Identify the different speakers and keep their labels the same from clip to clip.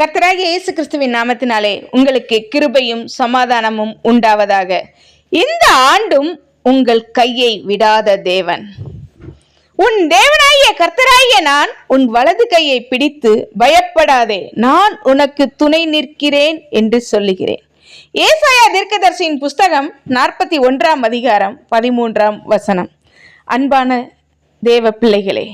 Speaker 1: கர்த்தராகிய இயேசு கிறிஸ்துவின் நாமத்தினாலே உங்களுக்கு கிருபையும் சமாதானமும் உண்டாவதாக. இந்த ஆண்டும் உங்கள் கையை விடாத தேவன். உன் தேவனாகிய கர்த்தராகிய நான் உன் வலது கையை பிடித்து பயப்படாதே நான் உனக்கு துணை நிற்கிறேன் என்று சொல்லுகிறேன். ஏசாயா தீர்க்கதர்சியின் புஸ்தகம் நாற்பத்தி ஒன்றாம் அதிகாரம் பதிமூன்றாம் வசனம். அன்பான தேவ பிள்ளைகளே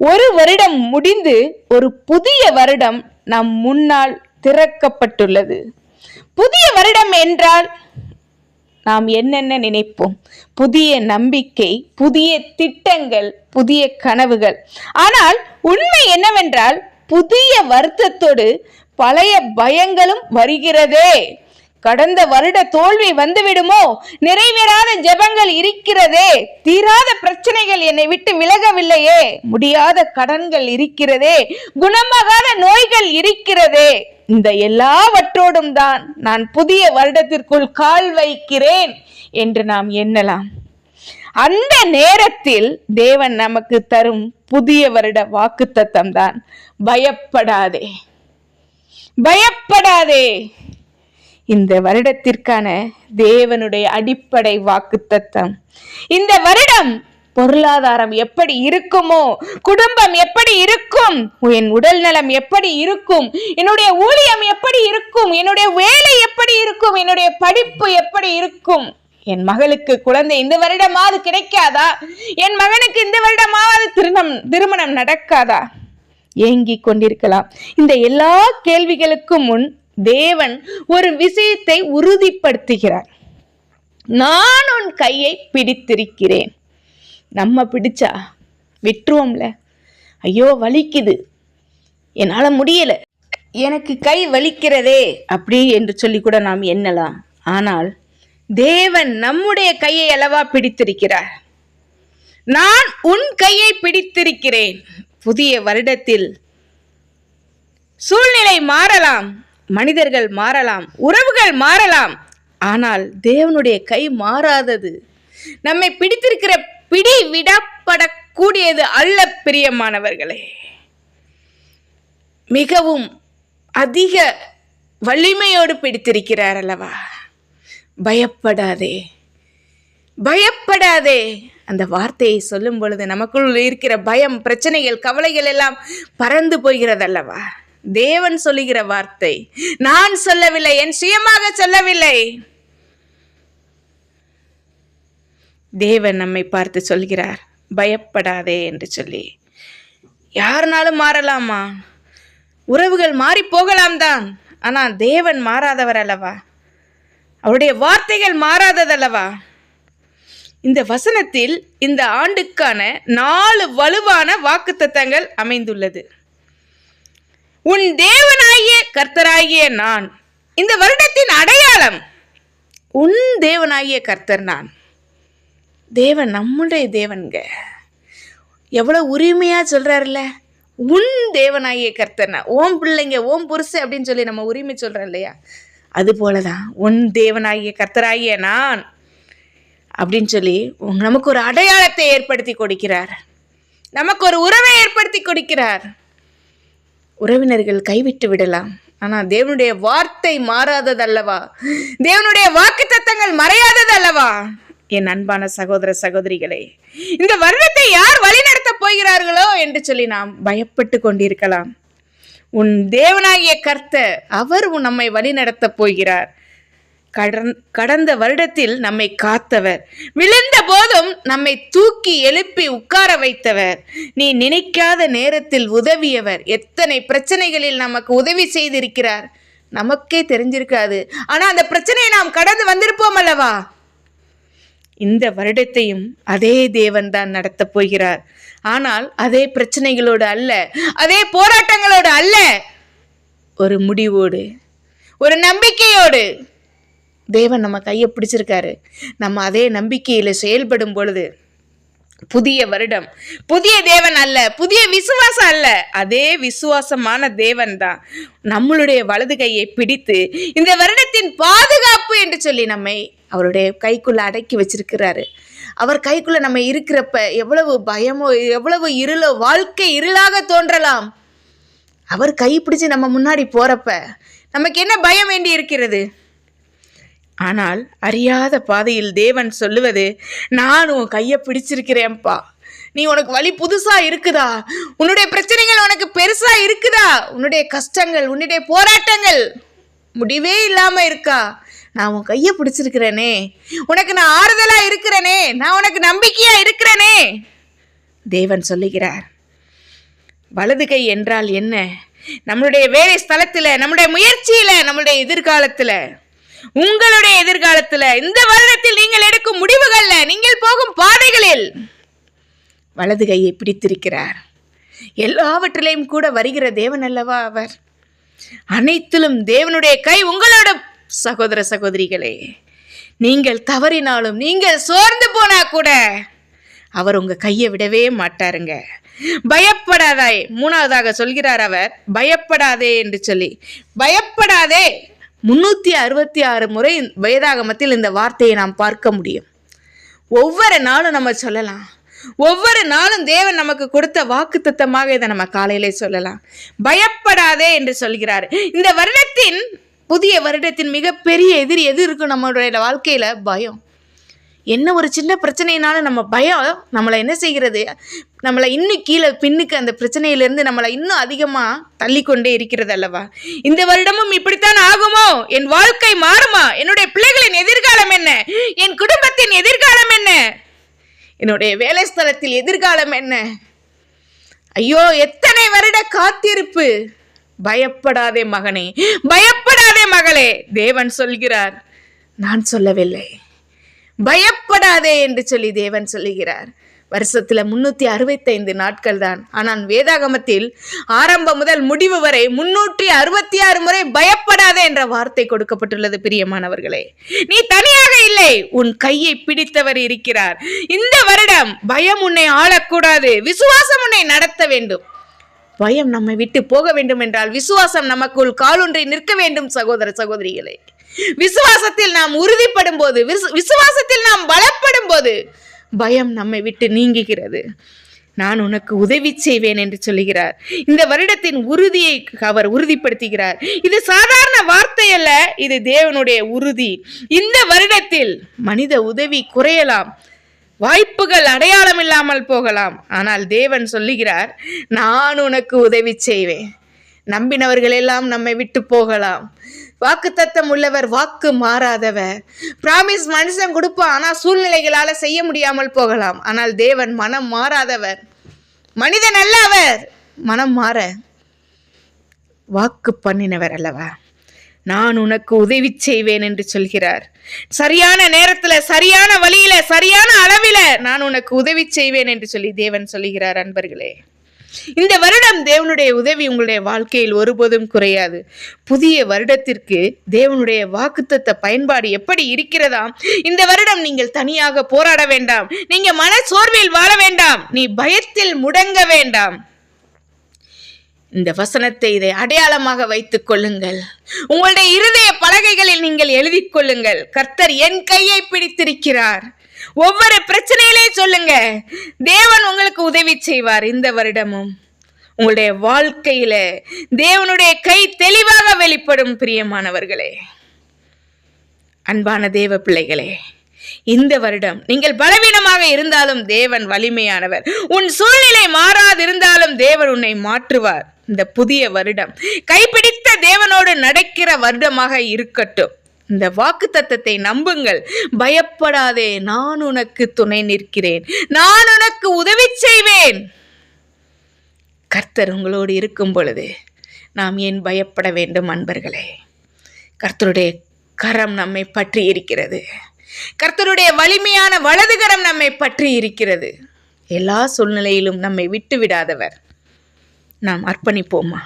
Speaker 1: ஒரு வருடம் முடிந்து ஒரு புதிய வருடம் நம் முன்னால் திறக்கப்பட்டுள்ளது. புதிய வருடம் என்றால் நாம் என்னென்ன நினைப்போம்? புதிய நம்பிக்கை புதிய திட்டங்கள் புதிய கனவுகள். ஆனால் உண்மை என்னவென்றால் புதிய வருத்தத்தோடு பழைய பயங்களும் வருகிறதே. கடந்த வருட தோல்வி வந்துவிடுமோ? நிறைவேறாத ஜெபங்கள் இருக்கிறதே. தீராத பிரச்சனைகள் என்னை விட்டு விலகவில்லையே. முடியாத கடன்கள் இருக்கிறதே. குணமாகாத நோய்கள் இருக்கிறதே. இந்த எல்லாவற்றோடும் தான் நான் புதிய வருடத்திற்குள் கால் வைக்கிறேன் என்று நாம் எண்ணலாம். அந்த நேரத்தில் தேவன் நமக்கு தரும் புதிய வருட வாக்குத்தத்தம் தான். பயப்படாதே. பயப்படாதே. இந்த வருடத்திற்கான தேவனுடைய அடிப்படை வாக்குத்தத்தம். இந்த வருடம் பொருளாதாரம் எப்படி இருக்குமோ குடும்பம் எப்படி இருக்கும் என் உடல் நலம் எப்படி இருக்கும் என்னுடைய ஊழியம் எப்படி இருக்கும் என்னுடைய வேலை எப்படி இருக்கும் என்னுடைய படிப்பு எப்படி இருக்கும். என் மகளுக்கு குழந்தை இந்த வருடமாவது கிடைக்காதா? என் மகனுக்கு இந்த வருடமாவது திருமணம் திருமணம் நடக்காதா? ஏங்கிக் கொண்டிருக்கலாம். இந்த எல்லா கேள்விகளுக்கும் முன் தேவன் ஒரு விஷயத்தை உறுதிப்படுத்துகிறார். நான் உன் கையை பிடித்திருக்கிறேன். நம்ம பிடிச்சா விட்டுருவோம்ல? ஐயோ வலிக்குது. என்னால் முடியல. எனக்கு கை வலிக்கிறதே அப்படி என்று சொல்லி கூட நாம் எண்ணலாம். ஆனால் தேவன் நம்முடைய கையை அளவா பிடித்திருக்கிறார். நான் உன் கையை பிடித்திருக்கிறேன். புதிய வருடத்தில் சூழ்நிலை மாறலாம். மனிதர்கள் மாறலாம் உறவுகள் மாறலாம். ஆனால் தேவனுடைய கை மாறாதது. நம்மை பிடித்திருக்கிற பிடி விடப்படக்கூடியது அல்ல பிரியமானவர்களே. மிகவும் அதிக வலிமையோடு பிடித்திருக்கிறார் அல்லவா? பயப்படாதே. பயப்படாதே. அந்த வார்த்தையை சொல்லும் பொழுது நமக்குள் இருக்கிற பயம் பிரச்சனைகள் கவலைகள் எல்லாம் பறந்து போகிறதல்லவா தேவன் சொல்லுகிற வார்த்தை நான் சொல்லவில்லை என் சுயமாக சொல்லவில்லை. தேவன் நம்மை பார்த்து சொல்கிறார் பயப்படாதே என்று சொல்லி. யாருனாலும் மாறலாமா? உறவுகள் மாறி போகலாம் தான் ஆனால் தேவன் மாறாதவர் அல்லவா? அவருடைய வார்த்தைகள் மாறாததல்லவா? இந்த வசனத்தில் இந்த ஆண்டுக்கான நாலு வலுவான வாக்குத்தத்தங்கள் அமைந்துள்ளது. உன் தேவனாகிய கர்த்தராகிய நான். இந்த வருடத்தின் அடையாளம் உன் தேவனாகிய கர்த்தர் நான். தேவன் நம்முடைய தேவன்க எவ்வளோ உரிமையாக சொல்கிறாருல்ல உன் தேவனாகிய கர்த்தர்னா ஓம் பிள்ளைங்க ஓம் புருஷ அப்படின்னு சொல்லி நம்ம உரிமை சொல்கிறோம் இல்லையா? அது போல தான் உன் தேவனாகிய கர்த்தராகிய நான் அப்படின்னு சொல்லி நமக்கு ஒரு அடையாளத்தை ஏற்படுத்தி கொடுக்கிறார். நமக்கு ஒரு உறவை ஏற்படுத்தி கொடுக்கிறார். உறவினர்கள் கைவிட்டு விடலாம். ஆனால் தேவனுடைய வார்த்தை மாறாததல்லவா? தேவனுடைய வாக்கு தத்தங்கள் மறையாததல்லவா? என் அன்பான சகோதர சகோதரிகளே இந்த வருடத்தை யார் வழிநடத்த போகிறார்களோ என்று சொல்லி நாம் பயப்பட்டு கொண்டிருக்கலாம். உன் தேவனாகிய கர்த்தர் அவர் உன் நம்மை வழிநடத்த போகிறார். கடன் கடந்த வருடத்தில் நம்மை காத்தவர். விழுந்த போதும் நம்மை தூக்கி எழுப்பி உட்கார வைத்தவர். நீ நினைக்காத நேரத்தில் உதவியவர். எத்தனை பிரச்சனைகளில் நமக்கு உதவி செய்திருக்கிறார். நமக்கே தெரிஞ்சிருக்காது. ஆனால் அந்த பிரச்சனையை நாம் கடந்து வந்திருப்போம் அல்லவா? இந்த வருடத்தையும் அதே தேவன் தான் நடத்தப் போகிறார். ஆனால் அதே பிரச்சனைகளோடு அல்ல. அதே போராட்டங்களோடு அல்ல. ஒரு முடிவோடு ஒரு நம்பிக்கையோடு. தேவன் நம்ம கையை பிடிச்சிருக்காரு. நம்ம அதே நம்பிக்கையில் செயல்படும் பொழுது புதிய வருடம் புதிய தேவன் அல்ல புதிய விசுவாசம் அல்ல அதே விசுவாசமான தேவன் தான் நம்மளுடைய வலது கையை பிடித்து இந்த வருடத்தின் பாதுகாப்பு என்று சொல்லி நம்மை அவருடைய கைக்குள்ள அடக்கி வச்சிருக்கிறாரு. அவர் கைக்குள்ள நம்ம இருக்கிறப்ப எவ்வளவு பயமோ எவ்வளவு இருளோ வாழ்க்கை இருளாக தோன்றலாம். அவர் கை பிடிச்சு நம்ம முன்னாடி போறப்ப நமக்கு என்ன பயம் வேண்டி இருக்கிறது? ஆனால் அறியாத பாதையில் தேவன் சொல்லுவது நான் உன் கையை பிடிச்சிருக்கிறேன்ப்பா. நீ உனக்கு வழி புதுசா இருக்குதா? உன்னுடைய பிரச்சனைகள் உனக்கு பெருசா இருக்குதா? உன்னுடைய கஷ்டங்கள் உன்னுடைய போராட்டங்கள் முடிவே இல்லாம இருக்கா? நான் உன் கையை பிடிச்சிருக்கிறேனே. உனக்கு நான் ஆறுதலா இருக்கிறேனே. நான் உனக்கு நம்பிக்கையா இருக்கிறேனே. தேவன் சொல்லுகிறார். வலது கை என்றால் என்ன? நம்மளுடைய வேலை ஸ்தலத்தில் நம்முடைய முயற்சியில் நம்மளுடைய எதிர்காலத்தில். உங்களுடைய எதிர்காலத்துல இந்த வருடத்தில் நீங்கள் எடுக்கும் முடிவுகள்ல நீங்கள் போகும் பாதைகளில் வலது கையை பிடித்திருக்கிறார். எல்லாவற்றிலையும் கூட வருகிற தேவன் அல்லவா அவர்? அனைத்திலும் தேவனுடைய கை உங்களோட சகோதர சகோதரிகளே நீங்கள் தவறினாலும் நீங்கள் சோர்ந்து போனா கூட அவர் உங்க கையை விடவே மாட்டாருங்க. பயப்படாதாய் மூணாவதாக சொல்கிறார் அவர் பயப்படாதே என்று சொல்லி பயப்படாதே. முன்னூத்தி அறுபத்தி ஆறு முறை வேதாகமத்தில் இந்த வார்த்தையை நாம் பார்க்க முடியும். ஒவ்வொரு நாளும் நம்ம சொல்லலாம். ஒவ்வொரு நாளும் தேவன் நமக்கு கொடுத்த வாக்கு இதை நம்ம காலையிலே சொல்லலாம். பயப்படாதே என்று சொல்கிறார். இந்த வருடத்தின் புதிய வருடத்தின் மிகப்பெரிய எதிரி எது இருக்கும் நம்மளுடைய வாழ்க்கையில? பயம். என்ன ஒரு சின்ன பிரச்சனைனாலும் நம்ம பயம்? நம்மளை என்ன செய்கிறது? நம்மளை இன்னும் கீழே பின்னுக்கு அந்த பிரச்சனையிலேருந்து நம்மளை இன்னும் அதிகமாக தள்ளிக்கொண்டே இருக்கிறது அல்லவா? இந்த வருடமும் இப்படித்தான் ஆகுமோ? என் வாழ்க்கை மாறுமா? என்னுடைய பிள்ளைகளின் எதிர்காலம் என்ன? என் குடும்பத்தின் எதிர்காலம் என்ன? என்னுடைய வேலை ஸ்தலத்தில் எதிர்காலம் என்ன? ஐயோ எத்தனை வருட காத்திருப்பு? பயப்படாதே மகனே. பயப்படாதே மகளே தேவன் சொல்கிறார். நான் சொல்லவில்லை. பயப்படாதே என்று சொல்லி தேவன் சொல்லுகிறார். வருஷத்துல முன்னூத்தி அறுபத்தைந்து நாட்கள் தான் ஆனால் வேதாகமத்தில் ஆரம்பம் முதல் முடிவு வரை முன்னூற்றி அறுபத்தி ஆறு முறை பயப்படாதே என்ற வார்த்தை கொடுக்கப்பட்டுள்ளது பிரியமானவர்களே. நீ தனியாக இல்லை உன் கையை பிடித்தவர் இருக்கிறார். இந்த வருடம் பயம் உன்னை ஆளக்கூடாது விசுவாசம் உன்னை நடத்த வேண்டும். பயம் நம்மை விட்டு போக வேண்டும் என்றால் விசுவாசம் நமக்குள் காலொன்றை நிற்க வேண்டும் சகோதர சகோதரிகளே. விசுவாசத்தில் நாம் உறுதிப்படும் போது விசுவாசத்தில் நாம் பலப்படும் போது பயம் நம்மை விட்டு நீங்குகிறது. நான் உனக்கு உதவி செய்வேன் என்று சொல்லுகிறார். இந்த வருடத்தின் உறுதியை அவர் உறுதிப்படுத்துகிறார். இது சாதாரண வார்த்தை அல்ல இது தேவனுடைய உறுதி. இந்த வருடத்தில் மனித உதவி குறையலாம் வாய்ப்புகள் அடையாளம் இல்லாமல் போகலாம். ஆனால் தேவன் சொல்லுகிறார் நான் உனக்கு உதவி செய்வேன். நம்பினவர்கள் எல்லாம் நம்மை விட்டு போகலாம். வாக்கு தத்தம் உள்ளவர் வாக்கு மாறாதவர். பிராமிஸ் மனுஷன் கொடுப்பான் ஆனால் சூழ்நிலைகளால் செய்ய முடியாமல் போகலாம். ஆனால் தேவன் மனம் மாறாதவர். மனிதன் அல்ல அவர். மனம் மாற வாக்கு பண்ணினவர் அல்லவா? நான் உனக்கு உதவி செய்வேன் என்று சொல்கிறார். சரியான நேரத்துல சரியான வழியில சரியான அளவில நான் உனக்கு உதவி செய்வேன் என்று சொல்லி தேவன் சொல்லுகிறார் அன்பர்களே. இந்த வருடம் தேவனுடைய உதவி உங்களுடைய வாழ்க்கையில் ஒருபோதும் குறையாது. புதிய வருடத்திற்கு தேவனுடைய வாக்குத்த பயன்பாடு எப்படி இருக்கிறதா இந்த வருடம் நீங்கள் தனியாக போராட வேண்டாம். நீங்க மன சோர்வில் வாழ வேண்டாம். நீ பயத்தில் முடங்க வேண்டாம். இந்த வசனத்தை இதை அடையாளமாக வைத்துக் கொள்ளுங்கள். உங்களுடைய இருதய பலகைகளில் நீங்கள் எழுதி கொள்ளுங்கள். கர்த்தர் என் கையை பிடித்திருக்கிறார். ஒவ்வொரு பிரச்சனையிலே சொல்லுங்க. தேவன் உங்களுக்கு உதவி செய்வார் இந்த வருடமும். உங்களுடைய வாழ்க்கையில தேவனுடைய கை தெளிவாக வெளிப்படும் பிரியமானவர்களே. அன்பான தேவ பிள்ளைகளே இந்த வருடம் நீங்கள் பலவீனமாக இருந்தாலும் தேவன் வலிமையானவர். உன் சூழ்நிலை மாறாதிருந்தாலும் தேவன் உன்னை மாற்றுவார். இந்த புதிய வருடம் கைப்பிடித்த தேவனோடு நடக்கிற வருடமாக இருக்கட்டும். இந்த வாக்கு தத்தத்தை நம்புங்கள். பயப்படாதே நான் உனக்கு துணை நிற்கிறேன். நான் உனக்கு உதவி செய்வேன். கர்த்தர் உங்களோடு இருக்கும் பொழுது நாம் ஏன் பயப்பட வேண்டும் அன்பர்களே? கர்த்தருடைய கரம் நம்மை பற்றி இருக்கிறது. கர்த்தருடைய வலிமையான வலதுகரம் நம்மை பற்றி இருக்கிறது. எல்லா சூழ்நிலையிலும் நம்மை விட்டு விடாதவர். நாம் அர்ப்பணிப்போமா?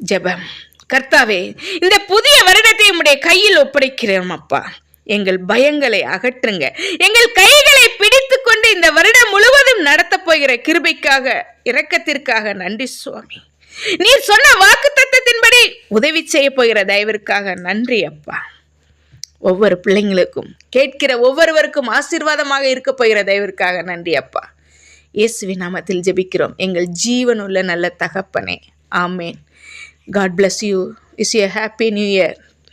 Speaker 1: ஜெபம். கர்த்தாவே இந்த புதிய வருடத்தை உம்முடைய கையில் ஒப்படைக்கிறோம் அப்பா. எங்கள் பயங்களை அகற்றுங்க. எங்கள் கைகளை பிடித்து கொண்டு இந்த வருடம் முழுவதும் நடத்த போகிற கிருபைக்காக இரக்கத்திற்காக நன்றி சுவாமி. நீர் சொன்ன வாக்கு தத்துவத்தின்படி உதவி செய்ய போகிற தயவிற்காக நன்றி அப்பா. ஒவ்வொரு பிள்ளைங்களுக்கும் கேட்கிற ஒவ்வொருவருக்கும் ஆசீர்வாதமாக இருக்க போகிற தயவிற்காக நன்றி அப்பா. இயேசுவி நாமத்தில் ஜெபிக்கிறோம். எங்கள் ஜீவனுள்ள நல்ல தகப்பனே. ஆமேன். God bless you is a happy new year